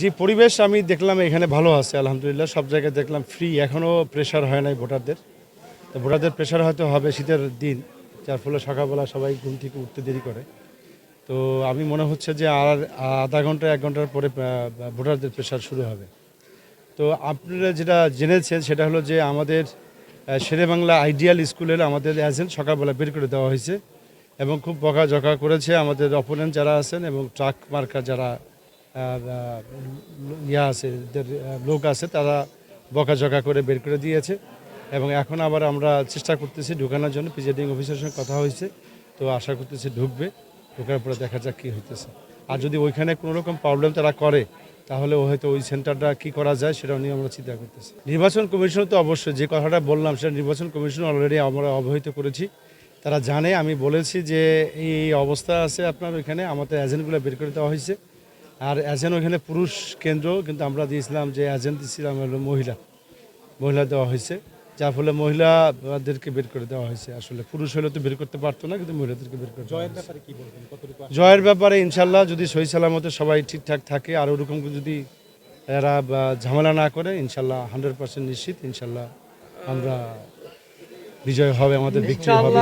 যে পরিবেশ আমি দেখলাম এখানে ভালো আছে, আলহামদুলিল্লাহ। সব জায়গায় দেখলাম ফ্রি এখনও প্রেশার হয় নাই ভোটারদের। তো ভোটারদের প্রেশার হয়তো হবে শীতের দিন, যার ফলে সকালবেলা সবাই ঘুম থেকে উঠতে দেরি করে। তো আমি মনে হচ্ছে যে আর আধা ঘণ্টা, এক ঘণ্টার পরে ভোটারদের প্রেশার শুরু হবে। তো আপনারা যেটা জেনেছেন, সেটা হলো যে আমাদের শেরে বাংলা আইডিয়াল স্কুলের আমাদের এজেন্ট সকালবেলা বের করে দেওয়া হয়েছে। এবং খুব বকা জকা করেছে আমাদের অপোনেন্ট যারা আছেন এবং ট্রাক মার্কার যারা ইয়া আছে লোক আছে, তারা বকাঝকা করে বের করে দিয়েছে। এবং এখন আবার আমরা চেষ্টা করতেছি ঢুকানোর জন্য। প্রিজাইডিং অফিসারের সঙ্গে কথা হয়েছে, তো আশা করতেছি ঢুকবে। ঢোকার পরে দেখা যাক কী হইতেছে। আর যদি ওইখানে কোনো রকম প্রবলেম তারা করে, তাহলে হয়তো ওই সেন্টারটা কি করা যায় সেটা নিয়ে আমরা চিন্তা করতেছি। নির্বাচন কমিশন তো অবশ্যই, যে কথাটা বললাম সেটা নির্বাচন কমিশন অলরেডি আমরা অবহিত করেছি। তারা জানে, আমি বলেছি যে এই অবস্থা আছে আপনার ওইখানে, আমাদের এজেন্টগুলো বের করে দেওয়া হয়েছে। আর এজেন্ট ওইখানে পুরুষ কেন্দ্র কিন্তু আমরা দিয়েছিলাম যে এজেন্ট দিয়েছিলাম হলো মহিলা। মহিলা দেওয়া হয়েছে। যার ফলে মহিলাদেরকে বের করে দেওয়া হয়েছে। আসলে পুরুষ হলে তো বের করতে পারতো না কিন্তু মহিলাদেরকে বের করে জয়ের ব্যাপারে কি বলবেন? জয়ের ব্যাপারে ইনশাল্লাহ যদি সহি সালামতে সবাই ঠিকঠাক থাকে আর ওরকম যদি এরা বা ঝামেলা না করে ইনশাল্লাহ হান্ড্রেড পার্সেন্ট নিশ্চিত ইনশাল্লাহ আমরা বিজয় হবে আমাদের বিক্রি হবে।